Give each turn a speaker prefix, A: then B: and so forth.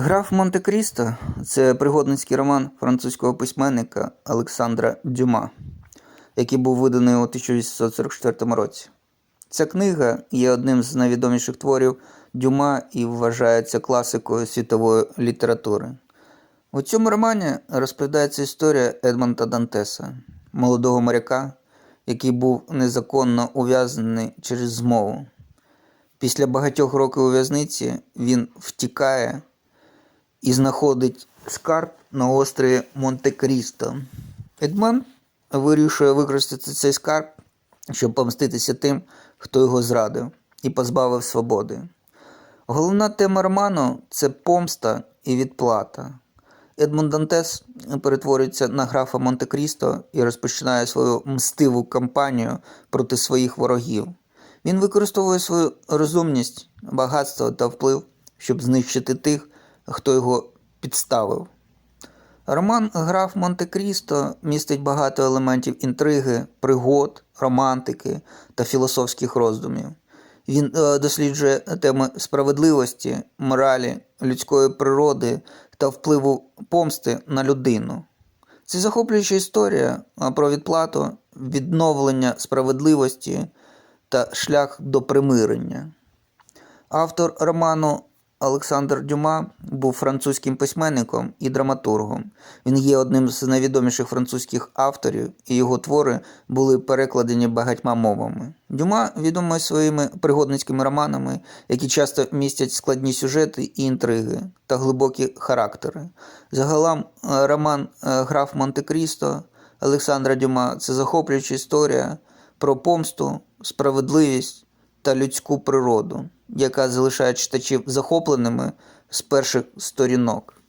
A: Граф Монте-Крісто це пригодницький роман французького письменника Олександра Дюма, який був виданий у 1844 році. Ця книга є одним з найвідоміших творів Дюма і вважається класикою світової літератури. У цьому романі розповідається історія Едмонта Дантеса, молодого моряка, який був незаконно ув'язнений через змову. Після багатьох років у в'язниці він втікає і знаходить скарб на острові Монте-Крісто. Едмон вирішує використати цей скарб, щоб помститися тим, хто його зрадив і позбавив свободи. Головна тема роману це помста і відплата. Едмон Дантес перетворюється на графа Монте-Крісто і розпочинає свою мстиву кампанію проти своїх ворогів. Він використовує свою розумність, багатство та вплив, щоб знищити тих, хто його підставив. Роман Граф Монте-Крісто містить багато елементів інтриги, пригод, романтики та філософських роздумів. Він е, досліджує теми справедливості, моралі, людської природи та впливу помсти на людину. Це захоплююча історія про відплату, відновлення справедливості та шлях до примирення. Автор роману Олександр Дюма був французьким письменником і драматургом. Він є одним з найвідоміших французьких авторів, і його твори були перекладені багатьма мовами. Дюма відомий своїми пригодницькими романами, які часто містять складні сюжети і інтриги та глибокі характери. Загалом е, роман е, Граф Монте-Крісто Олександра Дюма це захоплююча історія про помсту, справедливість та людську природу, яка залишає читачів захопленими з перших сторінок.